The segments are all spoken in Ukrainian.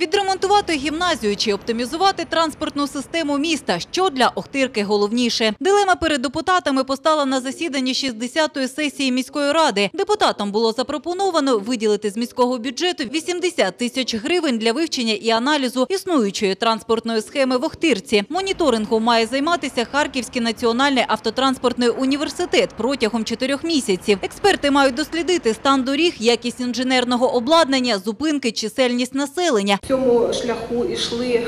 Відремонтувати гімназію чи оптимізувати транспортну систему міста, що для Охтирки головніше. Дилема перед депутатами постала на засіданні 60-ї сесії міської ради. Депутатам було запропоновано виділити з міського бюджету 80 тисяч гривень для вивчення і аналізу існуючої транспортної схеми в Охтирці. Моніторингом має займатися Харківський національний автотранспортний університет протягом чотирьох місяців. Експерти мають дослідити стан доріг, якість інженерного обладнання, зупинки, чисельність населення. Цьому шляху йшли е,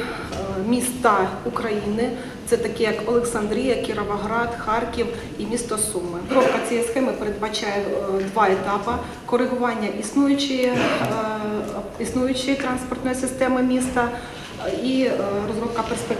міста України. Це такі як Олександрія, Кіровоград, Харків і місто Суми. Розробка цієї схеми передбачає е, два етапи: коригування існуючої, е, існуючої транспортної системи міста і розробка перспективного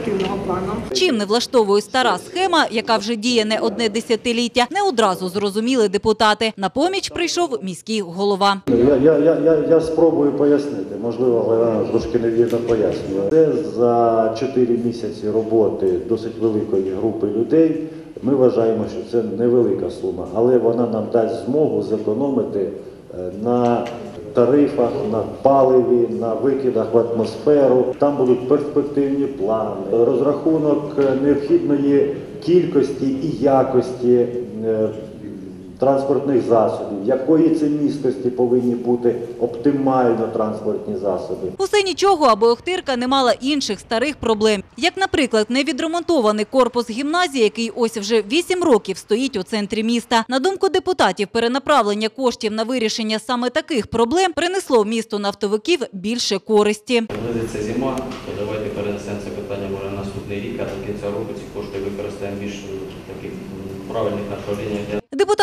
плану. Чим не влаштовує стара схема, яка вже діє не одне десятиліття, не одразу зрозуміли депутати. На поміч прийшов міський голова. Я, я, я, я, я спробую пояснити, можливо, але вона трошки невірно пояснює. Це за 4 місяці роботи досить великої групи людей. Ми вважаємо, що це невелика сума, але вона нам дасть змогу зекономити е, на тарифах, на паливі, на викидах в атмосферу. Там будуть перспективні плани, розрахунок е, необхідної кількості і якості. Транспортних засобів, якої це місткості повинні бути оптимально транспортні засоби. Усе нічого, аби Охтирка не мала інших старих проблем, як, наприклад, невідремонтований корпус гімназії, який ось вже 8 років стоїть у центрі міста. На думку депутатів, перенаправлення коштів на вирішення саме таких проблем принесло місту нафтовиків більше користі. Близиться зима, то давайте перенесемо це питання може наступний рік, а до кінця року ці кошти використаємо більш таких правильних направленнях для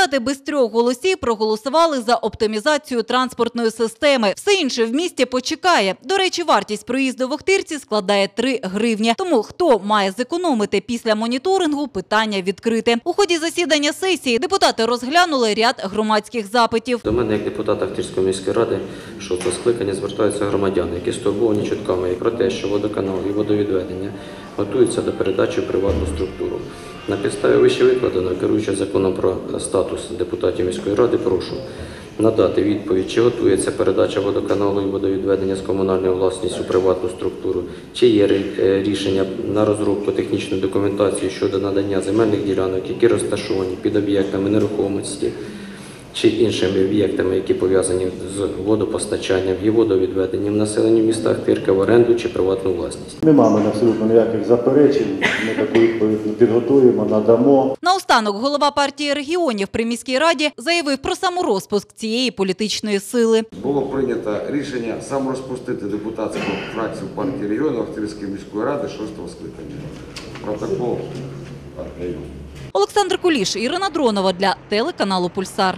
Депутати без трьох голосів проголосували за оптимізацію транспортної системи. Все інше в місті почекає. До речі, вартість проїзду в Охтирці складає 3 гривні. Тому хто має зекономити після моніторингу, питання відкрите. У ході засідання сесії депутати розглянули ряд громадських запитів. До мене, як депутата Ахтирської міської ради, що це скликання звертаються громадяни, які стурбовані чутками про те, що водоканал і водовідведення готуються до передачі в приватну структуру. На підставі вище викладеного, керуючи законом про статус депутатів міської ради, прошу надати відповідь, чи готується передача водоканалу і водовідведення з комунальної власності у приватну структуру, чи є е, рішення на розробку технічної документації щодо надання земельних ділянок, які розташовані під об'єктами нерухомості чи іншими об'єктами, які пов'язані з водопостачанням і водовідведенням населенню міста Ахтирка в оренду чи приватну власність. Нема мене абсолютно ніяких заперечень. Ми таку відповідь підготуємо, надамо. Наостанок голова партії регіонів при міській раді заявив про саморозпуск цієї політичної сили. було прийнято рішення саморозпустити депутатську фракцію партії регіону Охтирської міської ради 6-го скликання. Протокол. Олександр Куліш, Ірина Дронова для телеканалу Пульсар.